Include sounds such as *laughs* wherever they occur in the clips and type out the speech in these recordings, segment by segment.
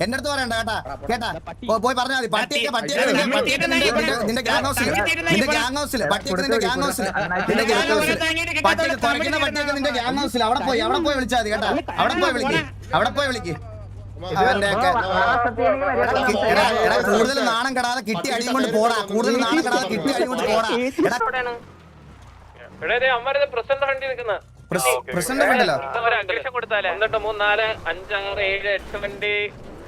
എന്റെ അടുത്ത് പറയണ്ട കേട്ടാ. കേട്ടാ. പോയി പറഞ്ഞാൽ മതി. പട്ടിയൊക്കെ പട്ടിയൊക്കെ നിന്റെ- പട്ടിയൊക്കെ ഗ്യാങ് ഹൗസിൽ നിന്റെ ഗ്യാങ് ഹൗസിൽ പട്ടിയൊക്കെ നിന്റെ ഗ്യാങ് ഹൗസിൽ നിന്റെ ഗ്യാങ് ഹൗസിൽ പട്ടിയൊക്കെ കുറയ്ക്കുന്ന പട്ടിയൊക്കെ നിന്റെ ഗ്യാങ് ഹൗസിൽ അവിടെ പോയി അവിടെ പോയി വിളിച്ചാൽ മതി കേട്ടാ. അവിടെ പോയി വിളിക്ക്. അവിടെ പോയി വിളിക്ക്. കൂടുതൽ നാണം കെടാതെ കിട്ടി അടിയും കൊണ്ട് പോടാ. കൂടുതൽ നാണം കെടാതെ കിട്ടി അടിയും കൊണ്ട് പോടാ. എടാ പ്രസിഡന്റ് ഫ്രണ്ടിൽ നിൽക്കുന്ന. പ്രസിഡന്റ് ഉണ്ടല്ലോ അഗ്രീഷൻ കൊടുത്താലേ? എന്നിട്ട് മൂന്ന് നാല് അഞ്ചാറ് ഏഴ് എട്ട് വണ്ടി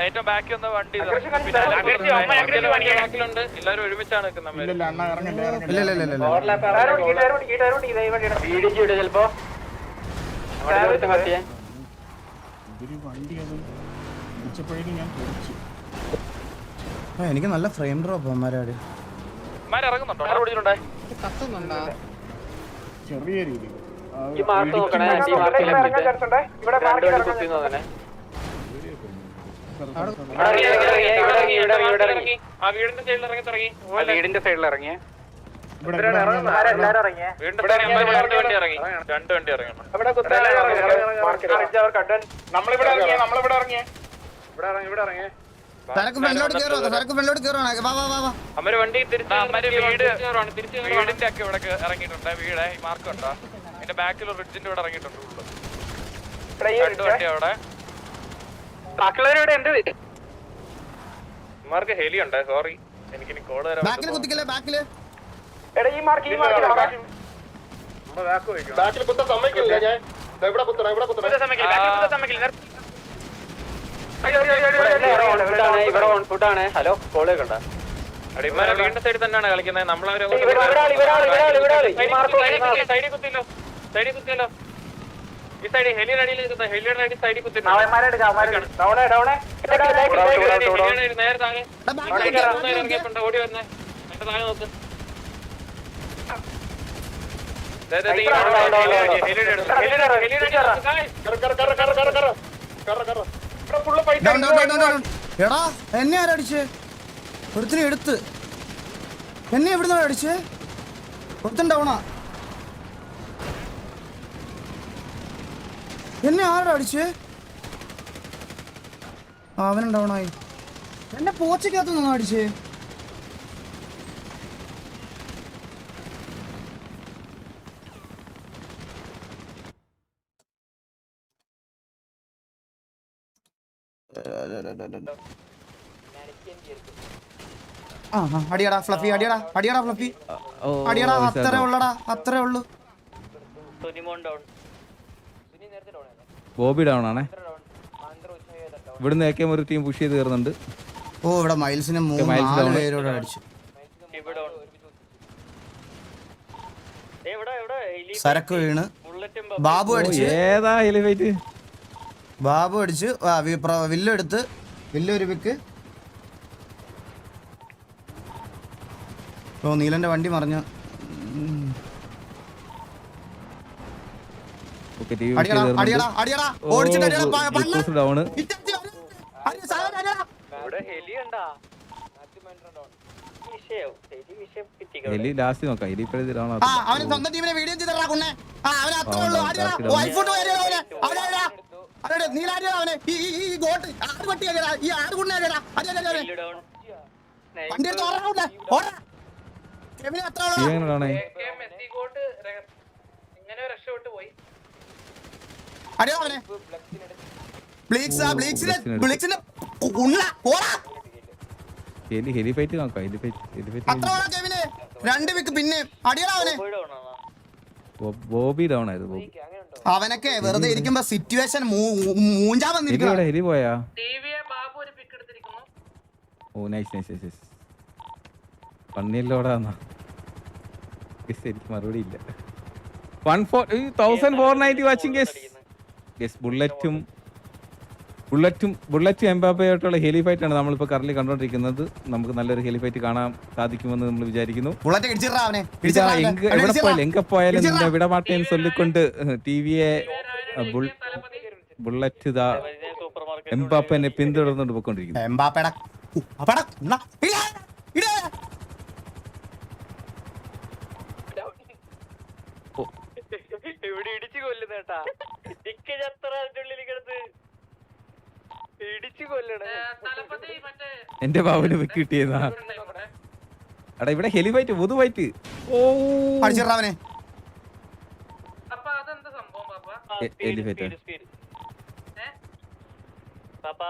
ഏറ്റവും ബാക്കി വന്ന വണ്ടി എല്ലാരും ഒരുമിച്ചാണ് എനിക്ക് നല്ല ഫ്രെയിം ഡ്രോപ്പ് ഇറങ്ങുന്നുണ്ടോ? ചെറിയ രീതി ഇവിടെ വീടിന്റെ സൈഡിൽ ഇറങ്ങിയ രണ്ട് വണ്ടി ഇറങ്ങി നമ്മളിവിടെ ഇറങ്ങിയ നമ്മളിവിടെ ഇറങ്ങിയ ഇവിടെ ഇറങ്ങി ഇവിടെ ഇറങ്ങിയ സരക്ക് ഫ്രണ്ടിലോട്ട് കേറോ സരക്ക് ഫ്രണ്ടിലോട്ട് കേറോ വാ വാ വാ വാ അമ്മര് വണ്ടി തിരിച്ച് അമ്മര് വീട് വീടിന്റെ ഒക്കെ ഇവിടെ ഇറങ്ങിയിട്ടുണ്ട് വീട് ഈ മാർക്ക് ഉണ്ടോ അതിന്റെ ബാക്കിൽ റിഡ്ജിന്റെ ഇവിടെ ഇറങ്ങിയിട്ടുണ്ട് ഉള്ളു രണ്ട് വണ്ടി അവിടെ. ബാക്കിയുള്ളവരോട് ഉണ്ട് മാർക്ക് ഹെലി ഉണ്ട് സോറി എനിക്ക് കോഡ് തരാം ബാക്കിൽ കുത്തിക്കല്ലേ ബാക്കിൽ? എടാ ഈ മാർക്ക് ഈ മാർക്ക് നമ്മ ബാക്ക് വെക്കോ ബാക്കിൽ കുത്ത സമ്മതിക്കില്ല ഞാൻ. ദേ ഇവിടെ കുത്തണ ഇവിടെ കുത്തണ. സമ്മതിക്കില്ല ബാക്കിൽ കുത്ത സമ്മതിക്കില്ല. ഫുഡാണ് ഹലോ കോളേ കണ്ട അടിമാരെ വീണ്ടും സൈഡിൽ തന്നെയാണ് കളിക്കുന്നത്. നമ്മളവരെ സൈഡിൽ കുത്തില്ലോ സൈഡിൽ കുത്തിയല്ലോ. ഈ നേരെ താഴെ. ഓടി താഴെ നോക്ക്. എടാ എന്നെ ആരടിച്ച് ഒരുത്തിനെ എടുത്ത്. എന്നെ എവിടുന്നാണ് അടിച്ച്? ഒരുത്തൻ ഡൗണാ എന്നെ ആരാ അടിച്ച്? അവനും ഡൗൺ ആയി എന്നെ പോച്ചക്കകത്ത് നിന്നാ അടിച്ച്? അടിയടാ ഫ്ലഫി അടിയടാ അടിയടാ ഫ്ലഫി. അടിയടാ അത്രേ ഉള്ളടാ അത്രേ ഉള്ളു. ബോബി ഡൗൺ ആണേ. ഇവിടുന്ന് ഏക്കെ ഒരു ടീം പുഷ് ചെയ്ത് കയറുന്നുണ്ട്. ഓ ഇവിടെ മൈൽസിനെ മൂന്ന് നാല്. പേരോട് അടിച്ചു. സരക്ക് വീണ്. ബാബു അടിച്ചു. ഏതാ എലിവേറ്റ് ബാബു അടിച്ച്. വില്ലെടുത്ത്. വില്ലൊരു വിക്ക് ഓ നീലന്റെ വണ്ടി മറിഞ്ഞു. ഡൗണ് എലി ലാസ്റ്റ് നോക്കാം എലി ഇപ്പോഴത്തെ ഡൗൺ അവന് സ്വന്തം ടീമിനെ വീഡിയോ ചെയ്തടാ കുണ്ണെ. അവനെ അത്രേ ഉള്ളൂ അവനെ നീലാരിയാ അവനെ ഈ ഗോട്ട് ആറ് കൊട്ടി ഈ ആറ് കുണ്ണ വണ്ടി എടുത്ത് ഓടാ കൂടെ ഓടാ. കെവിന് അത്ര ഉള്ളൂ. ഇങ്ങനെ രക്ഷപ്പെട്ടു പോയി. അടിയടാ അവനെ. ബ്ലീക്സ് ആ ബ്ലീക്സിനെ ബ്ലീക്സിന്റെ ഉണ്ണ ഓടാ എലി ഹെലി ഫൈറ്റ് നോക്കാം അത്ര കെവിന്. രണ്ട് വിക്ക് പിന്നെ. അടിയടാ അവനെ. Bobby down Bobby. അവനൊക്കെ വെറുതെ ഇരിക്കുമ്പോ സിറ്റുവേഷൻ മൂഞ്ചാ വന്നിരിക്കണം പോയാ? ടിവിയെ ബാബു ഒരു പിക്ക് എടുത്തിരിക്കുന്നു. ഓ നൈസ് നൈസ് നൈസ് മറുപടി ഇല്ല. One four thousand four ninety watching guess ബുള്ളറ്റും ബുള്ളറ്റും ബുള്ളറ്റും എംബാബയായിട്ടുള്ള ഹെലി ഫൈറ്റ് ആണ് നമ്മളിപ്പോ കറന്റ് കണ്ടോണ്ടിരിക്കുന്നത്. നമുക്ക് നല്ലൊരു ഹെലിഫൈറ്റ് കാണാൻ സാധിക്കുമെന്ന് നമ്മൾ വിചാരിക്കുന്നു. എവിടെ പോയാലും എങ്ക പോയാലും. നിന്നെ വിടമാട്ടേന്ന് ചൊല്ലിക്കൊണ്ട് ടി വിയെ ബുള്ളറ്റ് ഇതാ എംബാപ്പനെ പിന്തുടർന്നുകൊണ്ട് പോയിക്കൊണ്ടിരിക്കുന്നു. എംബാപ്പേടെ ഇടാ, ഇടാ. ഇവിടെ ഇടിച്ചു കൊല്ലുന്നേട്ടാ? ഇടിച്ചു കൊല്ലണേ. എന്റെ ബാബുന് വെക്ക് കിട്ടിയതാ. എടാ ഇവിടെ ഹെലിഫൈറ്റ് പൊതു ഫൈറ്റ്. ഓ. ഹെലി ഫൈറ്റ് പാപ്പാ?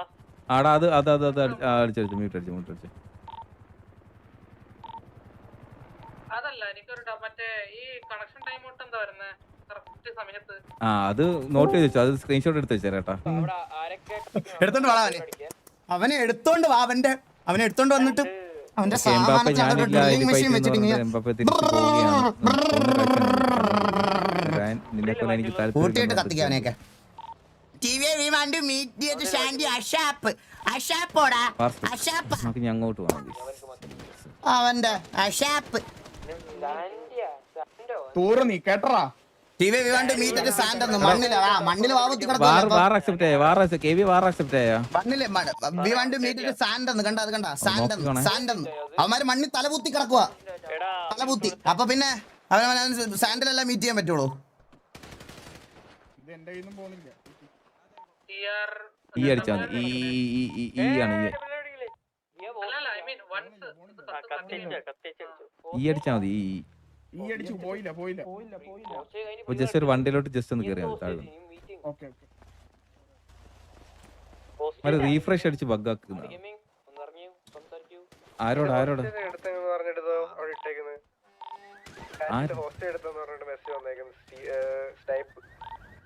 ആടാ അത് അത് അത് അത് അടിച്ചടിച്ചു അടിച്ചു മ്യൂട്ട് അടിച്ചു അതല്ല എനിക്കൊരു മറ്റേ ഈ കണക്ഷൻ ടൈം ഔട്ട് എന്താ വരുന്നത് സമയത്ത് ആ അത് നോട്ട് ചെയ്ത് വെച്ചു. അത് സ്ക്രീൻഷോട്ട് എടുത്ത് വെച്ചേ ആരൊക്കെ എടുത്തോണ്ട് വാ അവനെ. അവനെ എടുത്തോണ്ട് വാ അവന്റെ അവനെ എടുത്തോണ്ട് വന്നിട്ട് അവന്റെ എംബാപ്പ ഞാനില്ല മെഷീൻ വെച്ചിട്ട് എംബാപ്പ തിരിച്ചു പോവുകയാണ് നിന്നെ പോലെ എനിക്ക് കൂട്ടിയിട്ട് താല്പര്യം അവനെയൊക്കെ. Ashap. നമുക്ക് ഇനി അങ്ങോട്ട് പോകാം അവന്റെ അഷാപ്പ് തൂറ് നീ കേട്ടറാ അവന്മാര് മണ്ണിൽ തലപൂത്തി കിടക്കുക തലപൂത്തി അപ്പൊ പിന്നെ അവൻ സാൻഡിലെല്ലാം മീറ്റ് ചെയ്യാൻ പറ്റുള്ളൂ. ഇത് എന്റെ കയ്യിൽ നിന്നും പോകുന്നില്ല ടിആർ ഈ അടിച്ചാ മതി. ഈ ഈ ഈ ഈ ആണ് ഈ ഈ മതി ഈ ഈ അടിച്ചു പോയില്ല പോയില്ല. ഇപ്പൊ ജസ്റ്റ് ഒരു വണ്ടിയിലോട്ട് ജസ്റ്റ് ഒന്ന് കയറിയാൽ താഴെ ഓക്കെ ഓക്കെ. ഒരു റീഫ്രഷ് അടിച്ച് ബഗ് ആക്കുന്ന ആരോട് ആരോട്?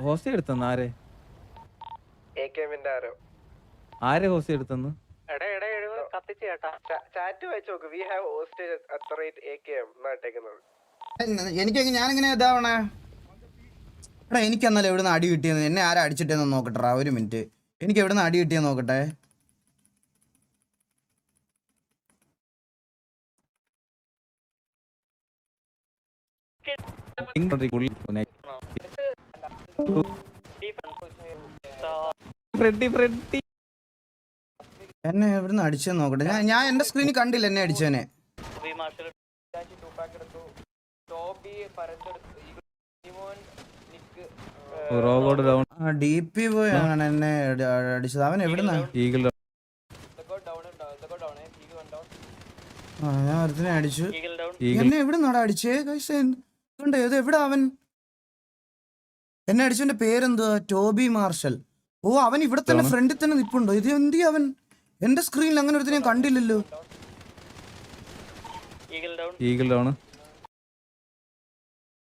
ഹോസ്റ്റ് എടുത്തെന്ന് ആരെ? ആരെ? എടുത്തെന്ന്? കത്തിച്ച് കേട്ടാ. ചാറ്റ് വായിച്ചു നോക്ക്. We have hostage at rate A K M എന്നാ ഇട്ടേക്കുന്നത്. എനിക്ക് ഞാനിങ്ങനെ ഇതാവണേ എടാ എനിക്ക് എന്നാലും എവിടുന്ന് അടി കിട്ടിയെന്ന്? എന്നെ ആരാ അടിച്ചിട്ടെന്ന് നോക്കട്ടെ ഒരു മിനിറ്റ്. എനിക്ക് എവിടുന്ന് അടി കിട്ടിയെന്ന് നോക്കട്ടെ? എന്നെ എവിടെ എന്നെ എവിടുന്ന് അടിച്ചെന്ന് നോക്കട്ടെ? ഞാൻ ഞാൻ എന്റെ സ്ക്രീനിൽ കണ്ടില്ല എന്നെ അടിച്ചവനെ ടോബി പരത്തെടുത്ത് ഇമോൻ Nick robot down. D P പോയി. അങ്ങനെ എന്നെ അടി- അടിച്ചത്. അവൻ എവിടുന്നാ? ഈഗിൾ ആ ഞാൻ ഒരുത്തിനെ അടിച്ചു. Eagle down. ഈഗിൾ. എന്നെ എവിടുന്നാടാ അടിച്ചേ? കൈസ ഉണ്ട് ഇത് എവിടെ അവൻ? എന്നെ അടിച്ചവന്റെ പേരെന്തുവാ? Toby marshal. ഓ അവൻ ഇവിടെ തന്നെ. ഫ്രണ്ടിൽ തന്നെ നിപ്പുണ്ടോ? ഇത് എന്തി അവൻ? എന്റെ സ്ക്രീനിൽ അങ്ങനെ ഒരുത്തിനെ കണ്ടില്ലല്ലോ. Eagle down. Eagle down.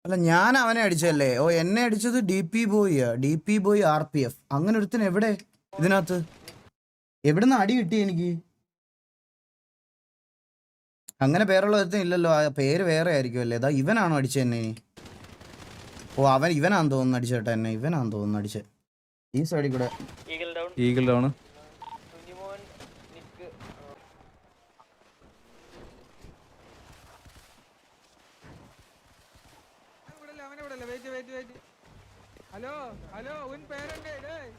അല്ല ഞാൻ അവനെ അടിച്ചല്ലേ ഓ എന്നെ അടിച്ചത് D P boy D P boy R P F. അങ്ങനെ ഒരുത്തിന് എവിടെ? ഇതിനകത്ത്. എവിടുന്ന് അടി കിട്ടി എനിക്ക്? അങ്ങനെ പേരുള്ള ഒരുത്തൻ ഇല്ലല്ലോ. ആ പേര് വേറെ ആയിരിക്കും അല്ലേ? ഇതാ ഇവനാണോ അടിച്ചത് എന്നെ ഇനി? ഓ അവൻ ഇവനാന്ന് തോന്നുന്നു അടിച്ചേട്ടാ എന്നെ. ഇവനാന്ന് തോന്നുന്നു അടിച്ചത്. ഈ സൈഡിൽ കൂടെ. Eagle down eagle down Sunimon Nick hello hello ഉൻ പേരുണ്ട് ഡേയ്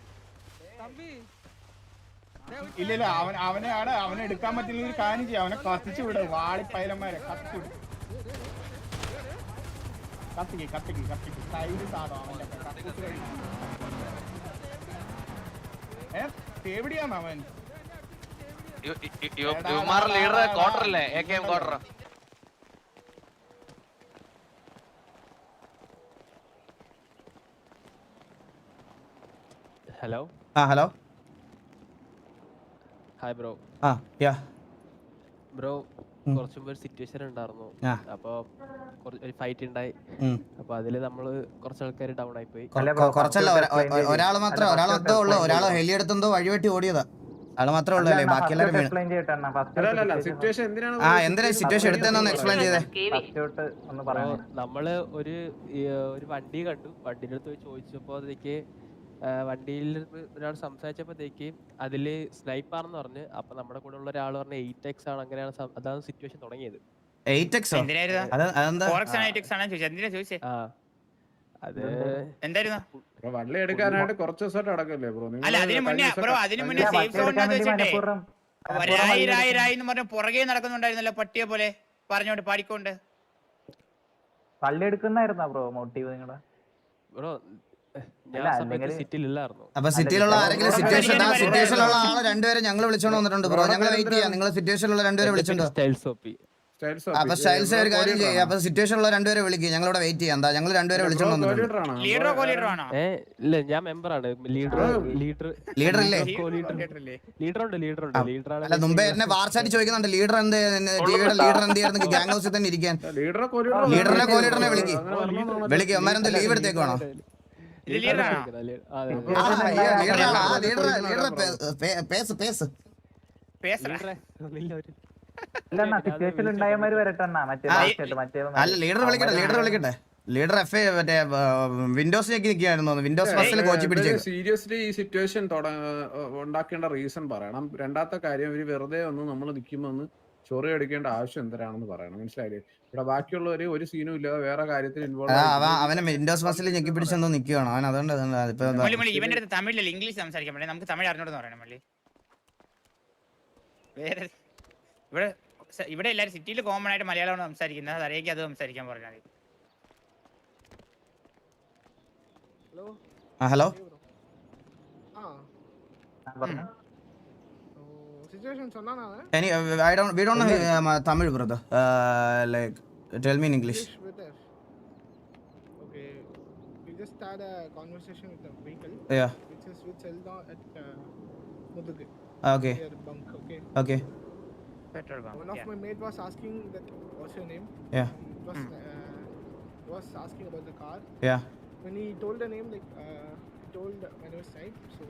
തമ്പി ഇല്ല ഇല്ല അവൻ ആണ് അവനെ എടുക്കാൻ പറ്റില്ല ഒരു കാര്യം ചെയ്യാം. അവനെ കത്തിച്ചു വിടും. വാളിപ്പയലന്മാരെ കത്തിച്ചു വിട്. കത്തിക്ക് കത്തിക്ക് കത്തിക്ക്. സൈഡ് സാധനം അവന്റെ കത്തിച്ച്. ഏ എവിടെയാണ് അവൻ. ലീഡർ ക്വാർട്ടർ അല്ലേ? A K M quarter hello ആ ഹലോ? ഹായ് ബ്രോ ആ യാ. ബ്രോ. കുറച്ച് മുമ്പ് ഒരു സിറ്റുവേഷൻ ഉണ്ടായിരുന്നു. അപ്പൊ കുറച്ച് ഒരു ഫൈറ്റ് ഉണ്ടായി. അപ്പൊ അതിൽ നമ്മൾ കുറച്ച് ആൾക്കാർ ഡൗൺ ആയി പോയി കുറച്ചല്ല ഒരാൾ മാത്രമേ ഒരാൾ മാത്രമേ ഉള്ളൂ. ഒരാൾ ഹെലിയെടുത്തെന്തോ വഴിവെട്ടി ഓടിയതാ. ആൾ മാത്രമേ ഉള്ളൂ അല്ലേ? ബാക്കി എല്ലാവരും ആ എന്തിനാ സിറ്റുവേഷൻ എടുത്തെന്നൊന്ന് എക്സ്പ്ലെയിൻ ചെയ്തേ? നമ്മൾ ഒരു ഒരു വണ്ടി കണ്ടു. വണ്ടിന്റെ അടുത്ത് പോയി ചോദിച്ചപ്പോ അതിലേക്ക് വണ്ടിയിൽ ഒരാൾ സംസാരിച്ചപ്പോഴത്തേക്ക് അതിൽ സ്നൈപ്പർ എന്ന് പറഞ്ഞ് അപ്പൊ നമ്മുടെ കൂടെ ഉള്ള ഒരാൾ പറഞ്ഞ എയ്റ്റ് എക്സ് ആണ് അങ്ങനെയാണ് സം- അതാണ് സിറ്റുവേഷൻ തുടങ്ങിയത്. ആ അത് എന്തായിരുന്നു? ബ്രോ വള്ളി എടുക്കാനായിട്ട് കുറച്ച് ദിവസമായിട്ട് അടക്കല്ലേ ബ്രോ? അല്ല അതിന് മുന്നേ ബ്രോ അതിനു മുന്നേ സേഫ് സോണിനകത്ത് വെച്ചിട്ടേ രായി രായി രായി എന്ന് പറഞ്ഞ പുറകെ നടക്കുന്നുണ്ടായിരുന്നല്ലോ പട്ടിയെ പോലെ. പറഞ്ഞോണ്ട് പാടിക്കൊണ്ട്. പള്ളി എടുക്കുന്നായിരുന്നാ ബ്രോ മോട്ടീവ് നിങ്ങളെ? ബ്രോ അപ്പൊ സിറ്റിയിലുള്ള ആരെങ്കിലും സിറ്റുവേഷൻ സിറ്റുവേഷനിലുള്ള ആളെ രണ്ടുപേരെ ഞങ്ങൾ വിളിച്ചോണ്ട് വന്നിട്ടുണ്ട് ബ്രോ. ഞങ്ങൾ വെയിറ്റ് ചെയ്യാം. നിങ്ങൾ സിറ്റുവേഷനിലുള്ള രണ്ടുപേരെ വിളിച്ചോണ്ട്. അപ്പൊ സ്റ്റൈൽസ് ഒരു കാര്യം ചെയ്യാം. അപ്പൊ സിറ്റുവേഷനിലുള്ള രണ്ടുപേരെ വിളിക്കുക ഞങ്ങൾ ഇവിടെ വെയിറ്റ് ചെയ്യാം. എന്താ ഞങ്ങൾ രണ്ടുപേരെ വിളിച്ചോണ്ട് വന്നിട്ടുണ്ട്. ലീഡറോ കോ ആണോ ഇല്ല ഞാൻ മെമ്പറാണ് ലീഡർ ലീഡർ ലീഡർ ഇല്ലേ? അല്ല മുമ്പേ എന്നെ വാർച്ചായിട്ട് ചോദിക്കുന്നുണ്ട് ലീഡർ എന്ത് ടിവിയുടെ ലീഡർ എന്ത് ചെയ്യുന്നത് ഗ്യാങ് ഹൗസിൽ തന്നെ ഇരിക്കാൻ. ലീഡറെ ലീഡറിനെ കോലീഡറിനെ വിളിക്കുക വിളിക്കുക വിളിക്ക്. അമ്മാരെന്ത് ലീവ് എടുത്തേക്കുവാണോ പേസ് അല്ല ലീഡർ വിളിക്കട്ടെ ലീഡർ വിളിക്കട്ടെ. ലീഡർ എഫ് മറ്റേ വിൻഡോസ് ഞെക്കി നിൽക്കുകയായിരുന്നു വിൻഡോസ് ബസ്സിൽ കോച്ചി സീരിയസ്ലി ഈ സിറ്റുവേഷൻ ഉണ്ടാക്കേണ്ട റീസൺ പറയണം. രണ്ടാമത്തെ കാര്യം ഇവർ വെറുതെ ഒന്ന് നമ്മൾ നിൽക്കുമ്പോ ഒന്ന് ചൊറി അടിക്കേണ്ട ആവശ്യം എന്തരാണെന്ന് പറയണം. മനസ്സിലായില്ലേ? ഇവിടെ ബാക്കിയുള്ളവര് ഒരു സീനും ഇല്ലാതെ വേറെ കാര്യത്തിൽ ഇൻവോൾവ് അവനെ വിൻഡോസ് ബസ്സിൽ ഞെക്കി പിടിച്ചെന്തോ നിൽക്കുകയാണ് അവൻ അതുകൊണ്ട് ഇപ്പൊ ഇവന്റെ അടുത്ത് തമിഴിലല്ല ഇംഗ്ലീഷ് സംസാരിക്കാൻ പറ്റില്ല. നമുക്ക് തമിഴ് അറിഞ്ഞോടെന്ന് പറയണം മള്ളി വേറെ ഇവിടെ ഇവിടെ എല്ലാവരും സിറ്റിയിൽ കോമൺ ആയിട്ട് മലയാളമാണ് സംസാരിക്കുന്നത്. അത് അറിയിക്കാൻ അത് സംസാരിക്കാൻ പറഞ്ഞാൽ മതി. ആ hello? any i don't we don't know uh, tamil brother. Uh, like tell me in english. Okay we just had a conversation with the vehicle yeah. which is which held on at uh, ah, okay. Bunk okay? Okay. Petrol bunk one of yeah. my mate was asking that what's your name? Yeah. It was mm. uh, was asking about the car. Yeah. When he told the name like uh, told when he was right so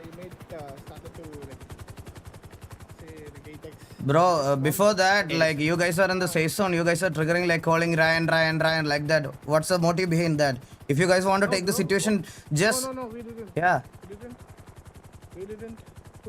I made uh, started to like Bro, uh, before that, like, you guys are in the safe zone. You guys are triggering, like, calling Ryan, Ryan, Ryan, like that. What's the motive behind that? If you guys want to take the situation, just. No, no, no, we didn't. Yeah. We didn't. We didn't.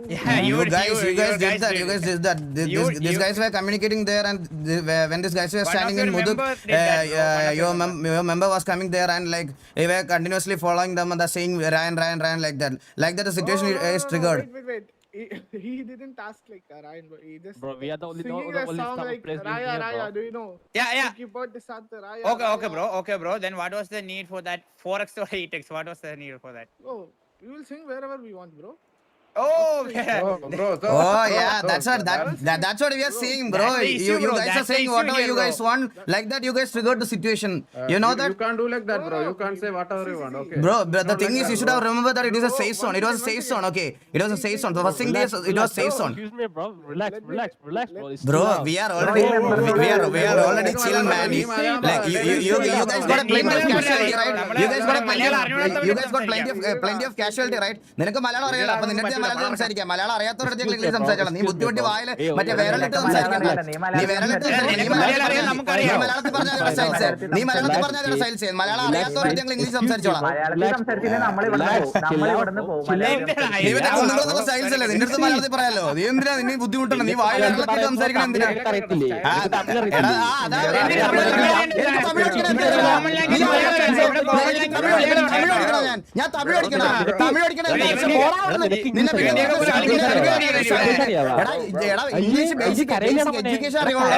Yeah, you, you- guys, you- you, you guys did that. did You guys did that. This, You- this, these guys were communicating there, and the, when these guys were standing in Muduk, uh, that, uh, your, mem- your member was coming there and like they were continuously following them and the saying Ryan, Ryan, Ryan, like that. Like that, the situation Oh, no, is no, no, triggered. Wait, wait, wait. He, *laughs* he didn't ask like uh, Ryan, but he just Bro, we are the only- singing the a only song like place being Raya, Raya. Do you know? Yeah, yeah. He keep out the sound, Raya. Okay, okay, bro. Okay, bro. Then what was the need for that 4x or 8x? What was the need for that? Oh, we will sing wherever we want, bro. Oh, *laughs* oh, yeah. Oh yeah, that's what that, that that's what we are seeing, bro. That's the You, issue, you bro. guys That's are saying whatever here, you guys want. Like that, you guys triggered the situation. Uh, you know that, you can't do like that bro you can't say whatever you want okay bro. But the thing is, you should have remembered that it is a safe zone. It was a safe zone. Okay, it was a safe zone. The first thing is, it was safe zone. Excuse me, bro. Relax, relax, relax, bro. Bro, we are already we, we are we are already chill, man. Like you you you, you guys got a plenty of casualty, right? You guys got a plenty of you guys got plenty of uh, plenty of casualty, right? നിനക്ക് മലയാളം അറിയില്ല അപ്പൊ നിന്റെ മലയാളം സംസാരിക്കാം. Malayalam അറിയാത്തവരുടെ English സംസാരിക്കണം. നീ ബുദ്ധിമുട്ടി വായിൽ മറ്റേ വിരലിട്ട് സംസാരിക്കണ്ട നീ നീ മലയാളത്തിൽ പറഞ്ഞാൽ സൈൽസ് നീ മലയാളത്തിൽ പറഞ്ഞാൽ സൈൽസ് മലയാളം അറിയാത്തവരുടെ ഞങ്ങൾ ഇംഗ്ലീഷ് സംസാരിച്ചോളാം. സൈൽസ് അല്ലേ. നിന്റെ അടുത്ത് മലയാളത്തിൽ പറയാലോ. നീ എന്തിനാ? നിന്നെ ബുദ്ധിമുട്ടണം നീ വായിൽ സംസാരിക്കണം എന്തിനാ അതാ, ഞാൻ. Tamil. Tamil English basic. Education അറിയുള്ളൂ.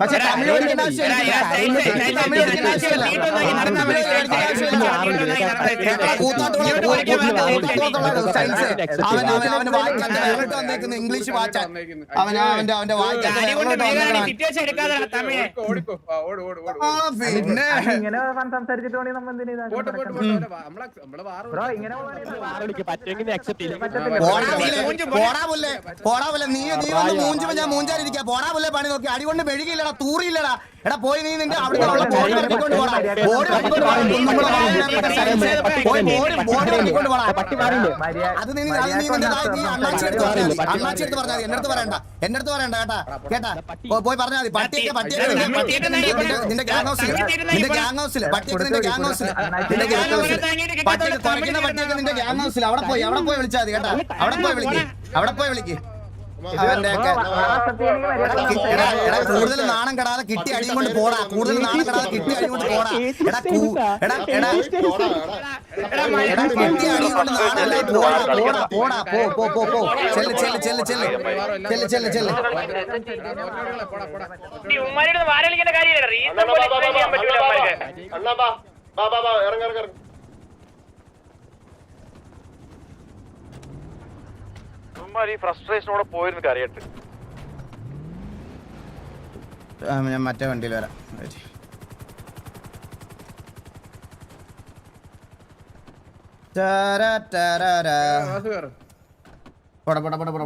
പക്ഷെ തമിഴ് പഠിക്കേണ്ട ആവശ്യമില്ല. തമിഴ് പഠിക്കേണ്ട ആവശ്യമില്ല. അവൻ അവൻ അവന് ഇംഗ്ലീഷ് അവൻ അവന്റെ അവന്റെ വായിക്കാത്ത പിന്നെ ഇങ്ങനെ സംസാരിച്ചിട്ട് വേണമെങ്കിൽ നമ്മൾ എന്തിനാ പോട്ടെ പോട്ടെ പോട്ടെ നമ്മളെ നമ്മളെ വാറ് ബ്രോ ഇങ്ങനെ വാറ വിളിക്ക്. പറ്റുമെങ്കിൽ നീ. പോടാ പോലെ പോടാ നീ നീ വന്ന് മൂഞ്ചുമ്പോ ഞാൻ മൂഞ്ചാലിരിക്കാ പോടാ പുല്ലേ പണി നോക്കി. അടികൊണ്ട് മെഴുകിയില്ലടാ തൂറിയില്ലടാ. എടാ പോയി നീ നിന്റെ അവിടെ ഉള്ള ബോഡി വെട്ടിക്കൊണ്ട് പോടാ. ബോഡി വെട്ടിക്കൊണ്ട് പോടാ. കുന്നുമ്പുള്ള വാഹനങ്ങളൊക്കെ സൈലൻസ് ചെയ്ത് പോയി ബോഡി ബോഡി വെട്ടിക്കൊണ്ട് പോടാ. അത് നീ അത് നീ നിന്റെ നീ അണ്ണാച്ചി എടുത്ത് പറഞ്ഞാൽ മതി. അണ്ണാച്ചി എടുത്ത് പറഞ്ഞാൽ മതി. എന്റെ അടുത്ത് പറയണ്ട. എന്റെ അടുത്ത് പറയണ്ട കേട്ടാ. കേട്ടാ. പോയി പറഞ്ഞാൽ മതി. പട്ടിയൊക്കെ പട്ടിയൊക്കെ നിന്റെ- ഗ്യാങ് ഹൗസിൽ നിന്റെ- നിന്റെ ഗ്യാങ് ഹൗസിൽ പട്ടിയൊക്കെ നിന്റെ ഗ്യാങ് ഹൗസിൽ നിന്റെ ഗ്യാങ് ഹൗസിൽ പട്ടിയൊക്കെ കുറയ്ക്കുന്ന പട്ടിയൊക്കെ നിന്റെ ഗ്യാങ് ഹൗസിൽ അവിടെ പോയി അവിടെ പോയി വിളിച്ചാൽ മതി കേട്ടാ. അവിടെ പോയി വിളിക്ക്. അവിടെ പോയി വിളിക്ക്. കൂടുതൽ നാണം കെടാതെ കിട്ടി അടിയും കൊണ്ട് പോടാ. കൂടുതൽ നാണം കെടാതെ കിട്ടി അടിയും കൊണ്ട് പോടാ. എടാ കൂ- എടാ എടാ എടാ കിട്ടി അടിയും കൊണ്ട് നാണല്ലേ പോടാ പോടാ പോടാ പോ പോ പോ പോ. ചെല്ല് ചെല്ല് ചെല്ല് ചെല്ല്. ചെല്ല് ചെല്ല് ചെല്ല്. ഉമ്മാരിയുടെ വാരളിക്കേണ്ട കാര്യമില്ല റീസൺ പോലും ബാ, ചെയ്യാൻ പറ്റൂല ബാ, ബാ. ബാ ബാ ബാ ബാ ഇറങ്ങ ഇറങ്ങ. ഈ ഫ്രസ്ട്രേഷനോടെ പോയിരുന്നു കരയട്ട് ഞാൻ മറ്റേ വണ്ടിയിൽ വരാം ടാരാ, ടാരാ, ടാ. ടാ കയറ്. പോടാ പോടാ പോടാ പോടാ